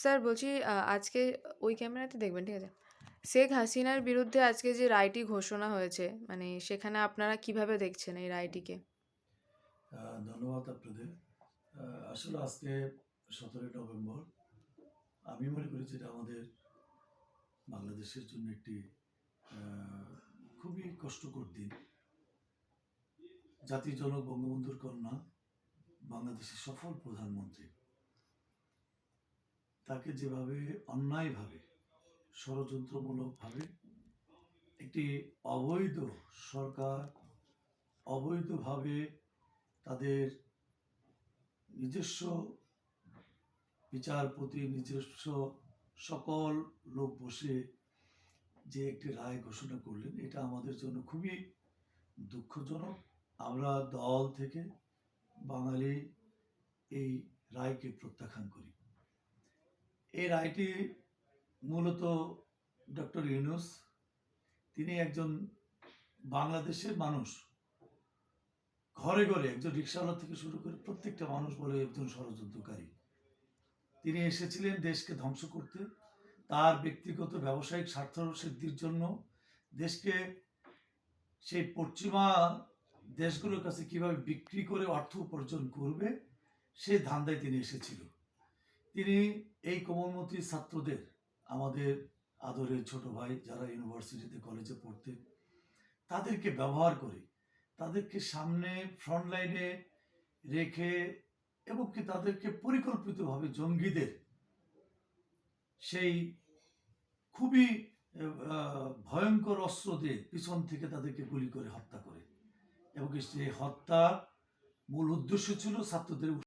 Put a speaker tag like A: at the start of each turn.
A: Sir বলছি আজকে ওই ক্যামেরাতে দেখবেন, ঠিক আছে? শেখ হাসিনার বিরুদ্ধে আজকে যে রায়টি ঘোষণা হয়েছে, মানে সেখানে আপনারা কীভাবে দেখছেন এই রায়টিকে?
B: ধন্যবাদ আপনাদের। আসলে আজকে ১৭ই নভেম্বর। আমি মনে করি যে এটা আমাদের বাংলাদেশের জন্য একটি খুবই কষ্টকর দিন। জাতির জনক বঙ্গবন্ধুর কন্যা, বাংলাদেশের সফল প্রধানমন্ত্রী। তাকে যেভাবে অন্যায়ভাবে, ষড়যন্ত্রমূলকভাবে একটি অবৈধ সরকার অবৈধভাবে তাদের নিজস্ব বিচারপতি, নিজস্ব সকল লোক বসে যে একটি রায় ঘোষণা করলেন, এটা আমাদের জন্য খুবই দুঃখজনক। আমরা দল থেকে বাঙালি এই রায়কে প্রত্যাখ্যান করি। এই রায়টি মূলত ডক্টর ইউনুস তিনি একজন বাংলাদেশের মানুষ। ঘরে, ঘরে একজন রিক্সাওয়ালা থেকে শুরু করে প্রত্যেকটা মানুষ বলে একজন ষড়যন্ত্রকারী। তিনি এসেছিলেন দেশকে ধ্বংস করতে। তার ব্যক্তিগত ব্যবসায়িক স্বার্থ সিদ্ধির জন্য দেশকে সেই পশ্চিমা দেশগুলোর কাছে কীভাবে বিক্রি করে অর্থ উপার্জন করবে, সেই ধান্দায় তিনি এসেছিল। তিনি এই কোমলমতি ছাত্রদের, আমাদের আদরের ছোট ভাই যারা ইউনিভার্সিটিতে, কলেজে পড়তেন, তাদেরকে ব্যবহার করে, তাদেরকে সামনে ফ্রন্ট লাইনে রেখে এবং কি তাদেরকে পরিকল্পিতভাবে জঙ্গিদের সেই খুবই ভয়ঙ্কর অস্ত্র দিয়ে পিছন থেকে তাদেরকে গুলি করে হত্যা করে। এবং সেই হত্যা মূল উদ্দেশ্য ছিল ছাত্রদের